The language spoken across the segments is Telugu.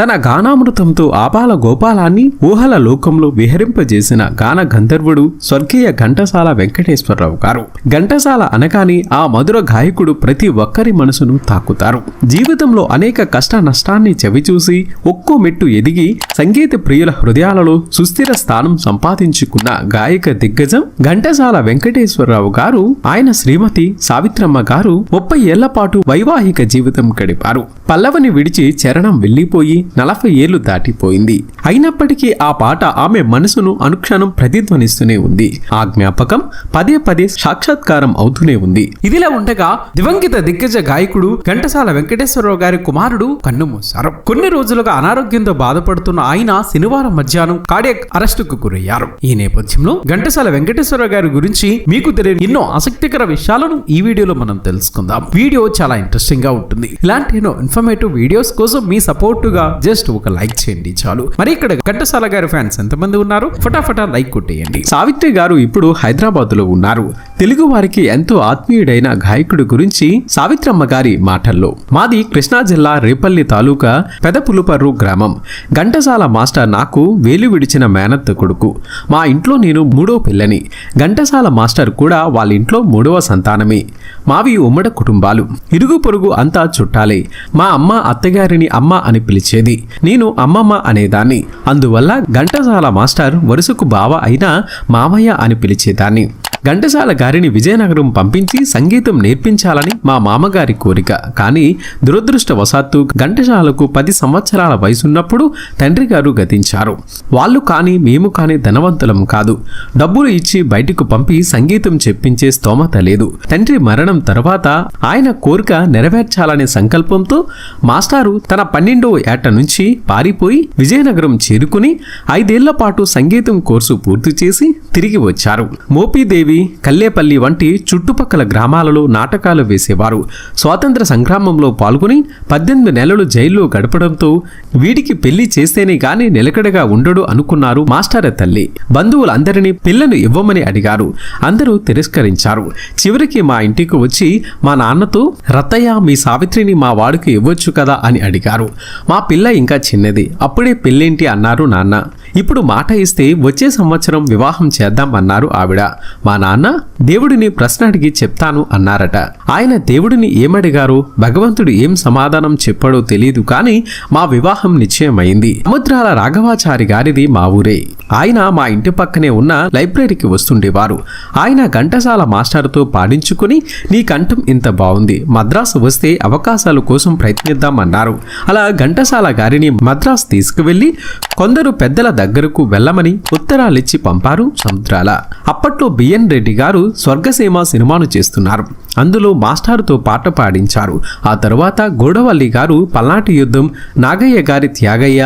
తన గానామృతంతో ఆపాల గోపాలాన్ని ఊహల లోకంలో విహరింపజేసిన గాన గంధర్వుడు స్వర్గీయ ఘంటసాల వెంకటేశ్వరరావు గారు. ఘంటసాల అనగానే ఆ మధుర గాయకుడు ప్రతి ఒక్కరి మనసును తాకుతారు. జీవితంలో అనేక కష్ట నష్టాన్ని చవిచూసి ఒక్కో మెట్టు ఎదిగి సంగీత ప్రియుల హృదయాలలో సుస్థిర స్థానం సంపాదించుకున్న గాయక దిగ్గజం ఘంటసాల వెంకటేశ్వరరావు గారు ఆయన శ్రీమతి సావిత్రమ్మ గారు ముప్పై ఏళ్ళ పాటు వైవాహిక జీవితం గడిపారు. పల్లవని విడిచి చరణం వెళ్ళిపోయి నలభై ఏళ్ళు దాటిపోయింది. అయినప్పటికీ ఆ పాట ఆమె మనసును అనుక్షణం ప్రతిధ్వనిస్తూనే ఉంది. ఆ జ్ఞాపకం పదే పదే సాక్షాత్కారం అవుతూనే ఉంది. ఇదిలా ఉండగా దివంగిత దిగ్గజ గాయకుడు ఘంటసాల వెంకటేశ్వరరావు గారి కుమారుడు కన్నుమూశారు కొన్ని రోజులుగా అనారోగ్యంతో బాధపడుతున్న ఆయన శనివారం మధ్యాహ్నం కార్డియక్ అరెస్టుకు గురయ్యారు. ఈ నేపథ్యంలో ఘంటసాల వెంకటేశ్వరరావు గారి గురించి మీకు తెలియని ఎన్నో ఆసక్తికర విషయాలను ఈ వీడియోలో మనం తెలుసుకుందాం. వీడియో చాలా ఇంట్రెస్టింగ్గా ఉంటుంది. ఇలాంటి ఎన్నో ఇన్ఫర్మేటివ్ వీడియోస్ కోసం మీ సపోర్టుగా జస్ట్ ఒక లైక్ చేయండి చాలు. మరి ఇక్కడ ఘంటసాల గారి ఫ్యాన్స్ ఎంతమంది ఉన్నారు? ఫటాఫటా లైక్ కొట్టేయండి. సావిత్రి గారు ఇప్పుడు హైదరాబాద్లో ఉన్నారు. తెలుగు వారికి ఎంతో ఆత్మీయుడైన గాయకుడి గురించి సావిత్రమ్మ గారి మాటల్లో. మాది కృష్ణా జిల్లా రేపల్లి తాలూకా పెదపులుపర్రు గ్రామం. ఘంటసాల మాస్టర్ నాకు వేలు విడిచిన మేనత్త కొడుకు. మా ఇంట్లో నేను మూడో పిల్లని. ఘంటసాల మాస్టర్ కూడా వాళ్ళ ఇంట్లో మూడవ సంతానమే. మావి ఉమ్మడి కుటుంబాలు. ఇరుగు పొరుగు అంతా చుట్టాలే. మా అమ్మ అత్తగారిని అమ్మ అని పిలిచేది. నేను అమ్మమ్మ అనేదాన్ని. అందువల్ల ఘంటసాల మాస్టర్ వరుసకు బావ అయినా మామయ్య అని పిలిచేదాన్ని. ఘంటసాల గారిని విజయనగరం పంపించి సంగీతం నేర్పించాలని మా మామగారి కోరిక. కానీ దురదృష్టవశాత్తు ఘంటసాలకు పది సంవత్సరాల వయసున్నప్పుడు తండ్రి గారు గతించారు. వాళ్ళు కానీ మేము కానీ ధనవంతులం కాదు. డబ్బులు ఇచ్చి బయటకు పంపి సంగీతం చెప్పించే స్తోమత లేదు. తండ్రి మరణం తర్వాత ఆయన కోరిక నెరవేర్చాలనే సంకల్పంతో మాస్టారు తన పన్నెండో ఏట నుంచి పారిపోయి విజయనగరం చేరుకుని ఐదేళ్ళ పాటు సంగీతం కోర్సు పూర్తి చేసి తిరిగి వచ్చారు. మోపీదేవి కల్లేపల్లి వంటి చుట్టుపక్కల గ్రామాలలో నాటకాలు వేసేవారు. స్వాతంత్ర సంగ్రామంలో పాల్గొని పద్దెనిమిది నెలలు జైల్లో గడపడంతో వీడికి పెళ్ళి చేస్తేనే గాని నిలకడగా ఉండడు అనుకున్నారు మాస్టర్ తల్లి. బంధువులందరినీ పిల్లను ఇవ్వమని అడిగారు. అందరూ తిరస్కరించారు. చివరికి మా ఇంటికి వచ్చి మా నాన్నతో రత్తయ్య మీ సావిత్రిని మా వాడికి ఇవ్వచ్చు కదా అని అడిగారు. మా పిల్ల ఇంకా చిన్నది. అప్పుడే పెళ్ళేంటి? అన్నారు నాన్న. ఇప్పుడు మాట ఇస్తే వచ్చే సంవత్సరం వివాహం చేద్దాం అన్నారు ఆవిడ. మా నాన్న దేవుడిని ప్రశ్న అడిగి చెప్తాను అన్నారట. ఆయన దేవుడిని ఏమడిగారు? భగవంతుడు ఏం సమాధానం చెప్పాడో తెలియదు కానీ మా వివాహం నిశ్చయమైంది. సముద్రాల రాఘవాచారి గారిది మా ఊరే. ఆయన మా ఇంటి పక్కనే ఉన్న లైబ్రరీకి వస్తుండేవారు. ఆయన ఘంటసాల మాస్టర్తో పాడించుకుని నీ కంఠం ఇంత బాగుంది. మద్రాసు వస్తే అవకాశాల కోసం ప్రయత్నిద్దాం అన్నారు. అలా ఘంటసాల గారిని మద్రాసు తీసుకువెళ్ళి కొందరు పెద్దల దగ్గరకు వెళ్ళమని ఉత్తరాలిచ్చి పంపారు సముద్రాల. అప్పట్లో బిఎన్ రెడ్డి గారు స్వర్గసీమ సినిమాను చేస్తున్నారు. అందులో మాస్టారుతో పాట పాడించారు. ఆ తరువాత గోడవల్లి గారు పల్నాటి యుద్ధం నాగయ్య గారి త్యాగయ్య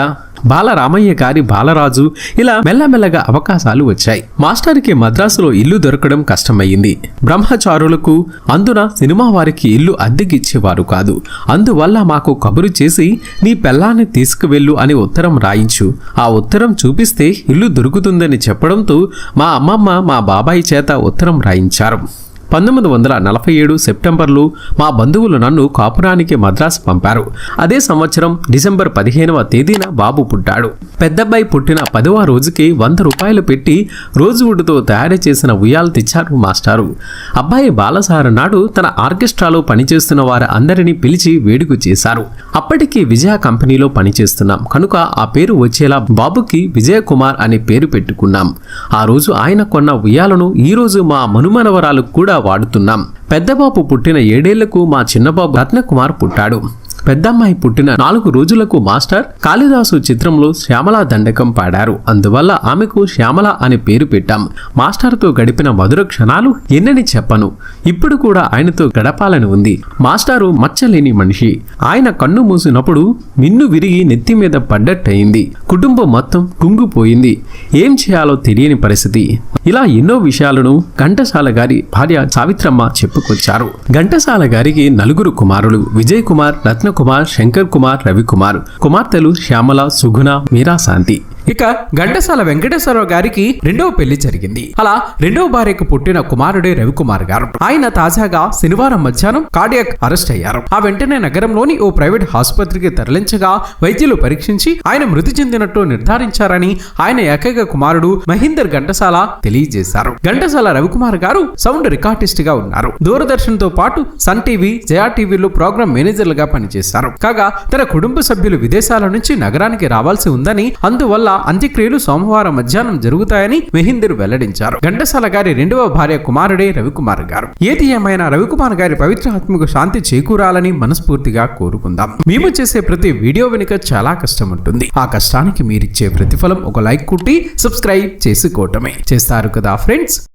బాలరామయ్య గారి బాలరాజు ఇలా మెల్లమెల్లగా అవకాశాలు వచ్చాయి. మాస్టర్కి మద్రాసులో ఇల్లు దొరకడం కష్టమయ్యింది. బ్రహ్మచారులకు అందున సినిమా వారికి ఇల్లు అద్దెకిచ్చేవారు కాదు. అందువల్ల మాకు కబురు చేసి నీ పెళ్ళాన్ని తీసుకువెళ్ళు అని ఉత్తరం రాయించు. ఆ ఉత్తరం చూపిస్తే ఇల్లు దొరుకుతుందని చెప్పడంతో మా అమ్మమ్మ మా బాబాయి చేత ఉత్తరం రాయించారు. పంతొమ్మిది వందల నలభై ఏడు సెప్టెంబర్లో మా బంధువులు నన్ను కాపురానికి మద్రాసు పంపారు. అదే సంవత్సరం డిసెంబర్ పదిహేనవ తేదీన బాబు పుట్టాడు. పెద్దబ్బాయి పుట్టిన పదవ రోజుకి వంద రూపాయలు పెట్టి రోజువుడ్తో తయారు చేసిన ఉయ్యాలు తెచ్చారు మాస్టారు. అబ్బాయి బాలసార నాడు తన ఆర్కెస్ట్రాలో పనిచేస్తున్న వారి అందరినీ పిలిచి వేడుక చేశారు. అప్పటికి విజయ కంపెనీలో పనిచేస్తున్నాం. కనుక ఆ పేరు వచ్చేలా బాబుకి విజయ కుమార్ అనే పేరు పెట్టుకున్నాం. ఆ రోజు ఆయన కొన్న ఉయ్యాలను ఈ రోజు మా మనుమనవరాలకు కూడా వాడుతున్నాం. పెద్దబాబు పుట్టిన ఏడేళ్ళకు మా చిన్నబాబు రత్నకుమార్ పుట్టాడు. పెద్దమ్మాయి పుట్టిన నాలుగు రోజులకు మాస్టర్ కాళిదాసు చిత్రంలో శ్యామల దండకం పాడారు. అందువల్ల ఆమెకు శ్యామల అని పేరు పెట్టాం. మాస్టర్తో గడిపిన మధుర క్షణాలు ఎన్నని చెప్పను. ఇప్పుడు కూడా ఆయనతో గడపాలని ఉంది. మాస్టారు మచ్చలేని మనిషి. ఆయన కన్ను మూసినప్పుడు నిన్ను విరిగి నెత్తి మీద పడ్డట్టయింది. కుటుంబం మొత్తం కుంగిపోయింది. ఏం చేయాలో తెలియని పరిస్థితి. ఇలా ఎన్నో విషయాలను ఘంటసాల గారి భార్య సావిత్రమ్మ చెప్పుకొచ్చారు. ఘంటసాల గారికి నలుగురు కుమారులు. విజయ్ కుమార్ రత్నకుమార్ శంకర్ కుమార్ రవికుమార్. కుమార్తెలు శ్యామల సుగుణ మీరా శాంతి ఇక ఘంటసాల వెంకటేశ్వరరావు గారికి రెండవ పెళ్ళి జరిగింది. అలా రెండవ భార్యకు పుట్టిన కుమారుడే రవికుమార్ గారు. ఆయన తాజాగా శనివారం మధ్యాహ్నం కార్డియాక్ అరెస్ట్ అయ్యారు. ఆ వెంటనే నగరంలోని ఓ ప్రైవేట్ ఆసుపత్రికి తరలించగా వైద్యులు పరీక్షించి ఆయన మృతి చెందినట్టు నిర్ధారించారని ఆయన ఏకైక కుమారుడు మహీందర్ ఘంటసాల తెలియజేశారు. ఘంటసాల రవికుమార్ గారు సౌండ్ రికార్డిస్ట్గా ఉన్నారు. దూరదర్శన్తో పాటు సన్ టీవీ జయా టీవీలో ప్రోగ్రామ్ మేనేజర్లుగా పనిచేశారు కాగా తన కుటుంబ సభ్యులు విదేశాల నుంచి నగరానికి రావాల్సి ఉందని అందువల్ల అంత్యక్రియలు సోమవారం మధ్యాహ్నం జరుగుతాయని మెహిందర్ వెల్లడించారు. ఘంటసాల గారి రెండవ భార్య కుమారుడే రవికుమార్ గారు. ఏది ఏమైనా రవికుమార్ గారి పవిత్ర ఆత్మకు శాంతి చేకూరాలని మనస్ఫూర్తిగా కోరుకుందాం. మేము చేసే ప్రతి వీడియో వెనుక చాలా కష్టం ఉంటుంది. ఆ కష్టానికి మీరిచ్చే ప్రతిఫలం ఒక లైక్ కుట్టి సబ్స్క్రైబ్ చేసుకోవటమే. చేస్తారు కదా ఫ్రెండ్స్?